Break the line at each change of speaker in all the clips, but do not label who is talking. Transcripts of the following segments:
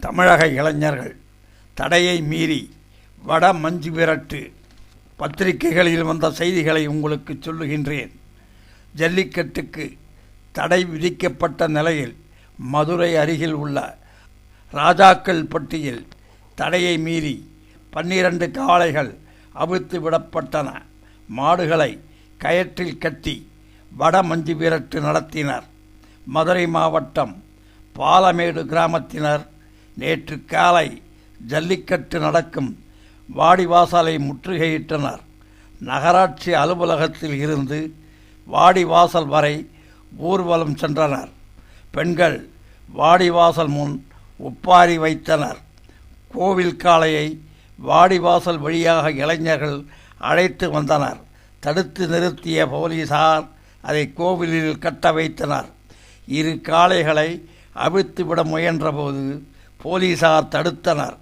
தமிழக இளைஞர்கள் தடையை மீறி வட மஞ்சு விரட்டு பத்திரிகைகளில் வந்த செய்திகளை உங்களுக்கு சொல்லுகின்றேன். ஜல்லிக்கட்டுக்கு தடை விதிக்கப்பட்ட நிலையில் மதுரை அருகில் உள்ள ராஜாக்கள் பட்டியில் தடையை மீறி பன்னிரண்டு காளைகள் அவிழ்த்து விடப்பட்டன. மாடுகளை கயற்றில் கட்டி வட மஞ்சு விரட்டு நடத்தினர். மதுரை மாவட்டம் பாலமேடு கிராமத்தினர் நேற்று காலை ஜல்லிக்கட்டு நடக்கும் வாடிவாசலை முற்றுகையிட்டனர். நகராட்சி அலுவலகத்தில் இருந்து வாடிவாசல் வரை ஊர்வலம் சென்றனர். பெண்கள் வாடிவாசல் முன் ஒப்பாரி வைத்தனர். கோவில் காளையை வாடிவாசல் வழியாக இளைஞர்கள் அழைத்து வந்தனர். தடுத்து நிறுத்திய போலீசார் அதை கோவிலில் கட்ட வைத்தனர். இரு காளைகளை அவிழ்த்துவிட முயன்றபோது போலீசார் தடுத்தனர்.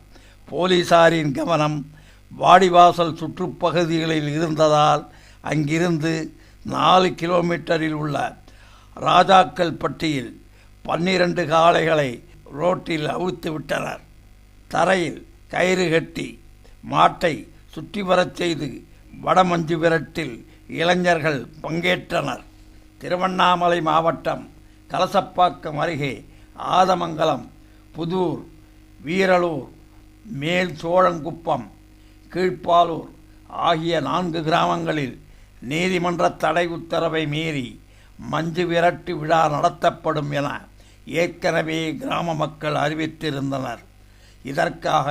போலீசாரின் கவனம் வாடிவாசல் சுற்றுப்பகுதிகளில் இருந்ததால் அங்கிருந்து நாலு கிலோமீட்டரில் உள்ள ராஜாக்கள் பட்டியில் பன்னிரண்டு காளைகளை ரோட்டில் அவிழ்த்து விட்டனர். தரையில் கயிறு கட்டி மாட்டை சுற்றி வரச் செய்து வடமஞ்சு விரட்டில் இளைஞர்கள் பங்கேற்றனர். திருவண்ணாமலை மாவட்டம் கலசப்பாக்கம் அருகே ஆதமங்கலம் புதூர் வீரலூர் மேல் சோழங்குப்பம் கீழ்ப்பாலூர் ஆகிய நான்கு கிராமங்களில் நீதிமன்ற தடை உத்தரவை மீறி மஞ்சு விரட்டு விழா நடத்தப்படும் என ஏற்கனவே கிராம மக்கள் அறிவித்திருந்தனர். இதற்காக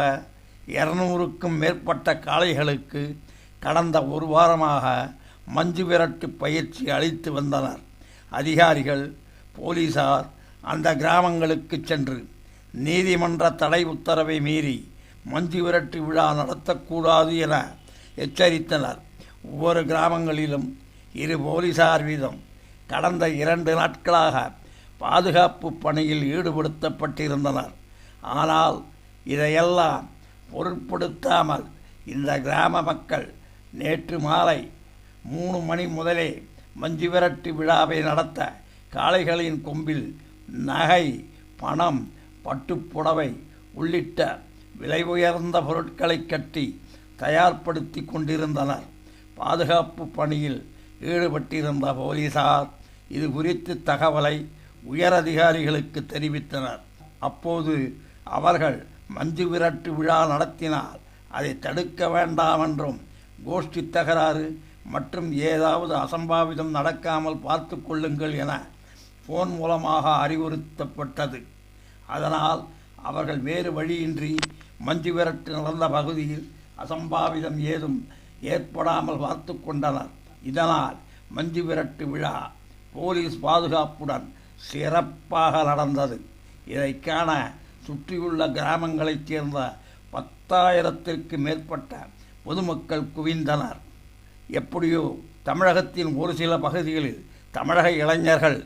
இருநூறுக்கும் மேற்பட்ட காளைகளுக்கு கடந்த ஒரு வாரமாக மஞ்சு விரட்டு பயிற்சி அளித்து வந்தனர். அதிகாரிகள் போலீசார் அந்த கிராமங்களுக்கு சென்று நீதிமன்ற தடை உத்தரவை மீறி மஞ்சு விரட்டு விழா நடத்தக்கூடாது என எச்சரித்தனர். ஒவ்வொரு கிராமங்களிலும் இரு போலீசார் வீதம் கடந்த இரண்டு நாட்களாக பாதுகாப்பு பணியில் ஈடுபடுத்தப்பட்டிருந்தனர். ஆனால் இதையெல்லாம் பொருட்படுத்தாமல் இந்த கிராம மக்கள் நேற்று மாலை மூணு மணி முதலே மஞ்சு விரட்டு விழாவை நடத்த காளைகளின் கொம்பில் நகை பணம் பட்டுப்புடவை உள்ளிட்ட விலை உயர்ந்த பொருட்களை கட்டி தயார்படுத்தி கொண்டிருந்தனர். பாதுகாப்பு பணியில் ஈடுபட்டிருந்த போலீசார் இது குறித்து தகவலை உயரதிகாரிகளுக்கு தெரிவித்தனர். அப்போது அவர்கள் மஞ்சு விரட்டு விழா நடத்தினால் அதை தடுக்க வேண்டாம் என்றும் கோஷ்டி தகராறு மற்றும் ஏதாவது அசம்பாவிதம் நடக்காமல் பார்த்து கொள்ளுங்கள் என ஃபோன் மூலமாக அறிவுறுத்தப்பட்டது. அதனால் அவர்கள் வேறு வழியின்றி மஞ்சு விரட்டு நடந்த பகுதியில் அசம்பாவிதம் ஏதும் ஏற்படாமல் பார்த்து கொண்டனர். இதனால் மஞ்சு விரட்டு விழா போலீஸ் பாதுகாப்புடன் சிறப்பாக நடந்தது. இதை காண சுற்றியுள்ள கிராமங்களைச் சேர்ந்த பத்தாயிரத்திற்கு மேற்பட்ட பொதுமக்கள் குவிந்தனர். எப்படியோ தமிழகத்தின் ஒரு சில பகுதிகளில் தமிழக இளைஞர்கள்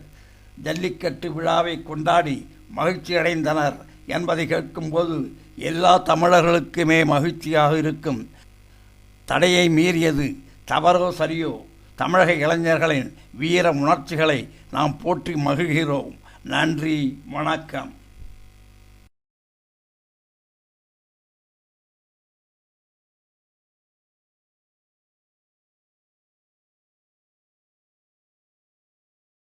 ஜல்லிக்கட்டு விழாவை கொண்டாடி மகிழ்ச்சி அடைந்தனர் என்பதை கேட்கும்போது எல்லா தமிழர்களுக்குமே மகிழ்ச்சியாக இருக்கும். தடையை மீறியது தவறோ சரியோ தமிழக இளைஞர்களின் வீர உணர்ச்சிகளை நாம் போற்றி மகிழ்கிறோம். நன்றி வணக்கம்.